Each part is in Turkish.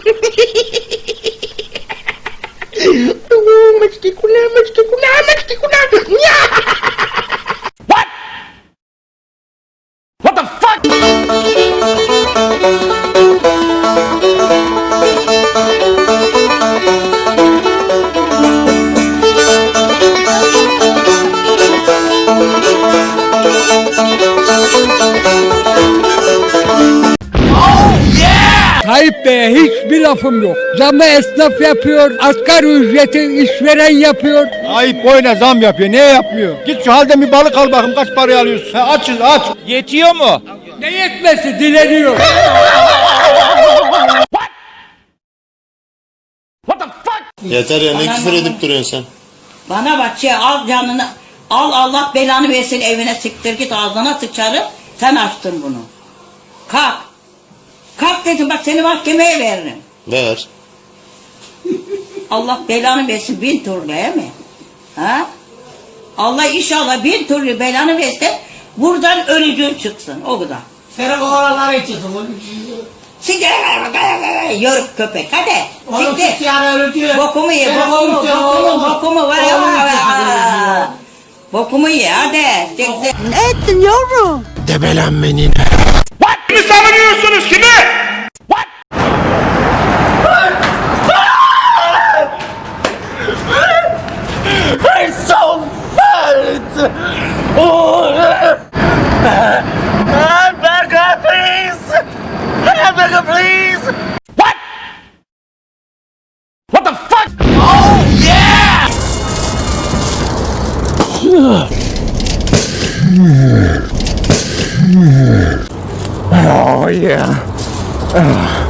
Oh, masticula, masticula, masticula. Ja! Tayyip Bey'e hiçbir lafım yok. Zamı esnaf yapıyor, asgari ücreti işveren yapıyor. Ayıp boyuna zam yapıyor. Ne yapmıyor? Git şu halde bir balık al bakayım kaç paraya alıyorsun. Ha, açız aç. Yetiyor mu? Ne yetmesi dileniyor. What the fuck? Yeter ya ne küfür edip duruyorsun sen? Bana bak şey al canını al Allah belanı versin evine siktir git ağzına sıçarım sen açtın bunu. Kalk. Dedim bak seni mahkemeye veririm. Ver. Allah belanı versin bin türlü değil mi? Ha? Allah inşallah bin türlü belanı versin buradan ölücün çıksın o kadar. Senin oralara çıksın. Siktir yörük köpek hadi. Oğlum Siktir. sık yani ölücü. Bokumu ye, bokumu, bokumu, bokumu var ya. Bokumu ye hadi. Siktir. What? Kimi savunuyorsunuz kimi? Oh, back up, please! Back up, please! What? What the fuck? Oh, yeah! Oh, yeah.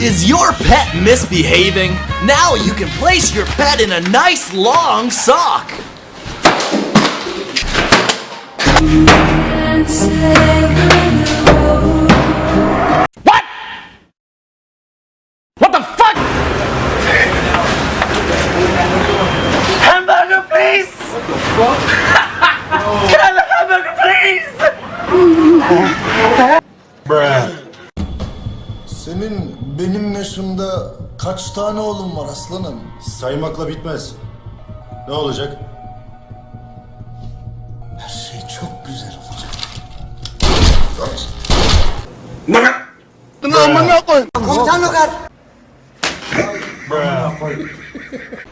Is your pet misbehaving? Now you can place your pet in a nice long sock. What? What the fuck? Hamburger, please. What the fuck? Can I have a hamburger, please? Senin benim yaşımda kaç tane oğlum var aslanım? Saymakla bitmez. Ne olacak? Her şey çok güzel olacak.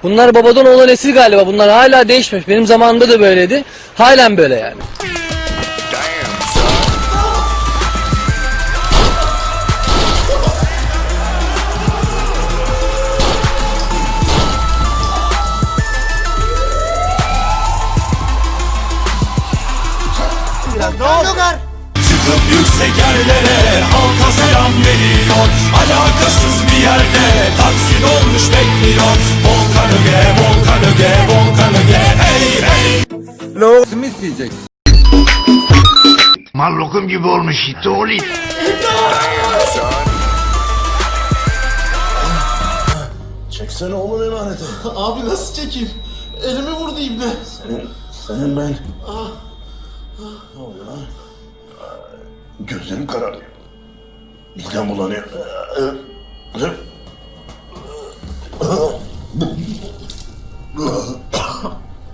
Bunlar babadan oğlan nesil galiba. Bunlar hala değişmemiş. Benim zamanımda da böyleydi. Halen böyle yani. Çıkıp yüksek yerlere halka selam veriyor. Alakasız bir yerde taksi dolmuş bekliyor. Volkan öge, volkan öge, volkan öge. Hey hey. Mal lokum gibi olmuş oğlum. Çeksene oğlum emaneti. Abi nasıl çekeyim? Elimi vurdu ibne. Senin ben... Ne lan? Gözlerim kararıyor. Midem bulanıyor.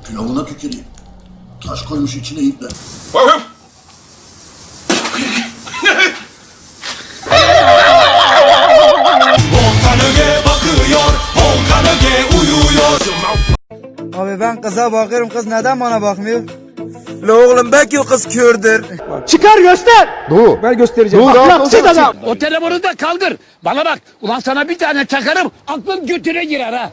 Pilavına tüküreyim. Taş koymuş içine ipler. Volkan öge bakıyor Volkan öge uyuyor Abi ben kıza bakıyorum kız neden bana bakmıyor? La oğlum belki o kız kördür. Çıkar göster. Doğu. Ben göstereceğim. Bak yapsın adam. O telefonu da kaldır. Bana bak. Ulan sana bir tane çakarım. Aklın götüne girer ha.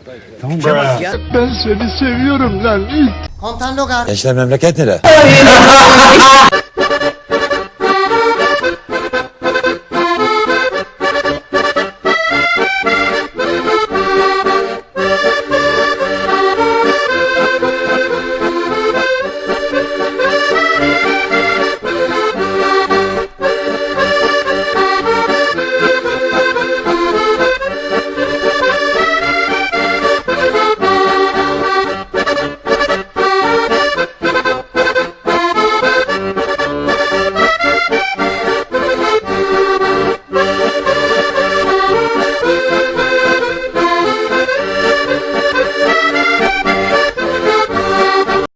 Kontan Logar. Gençler memleket nere?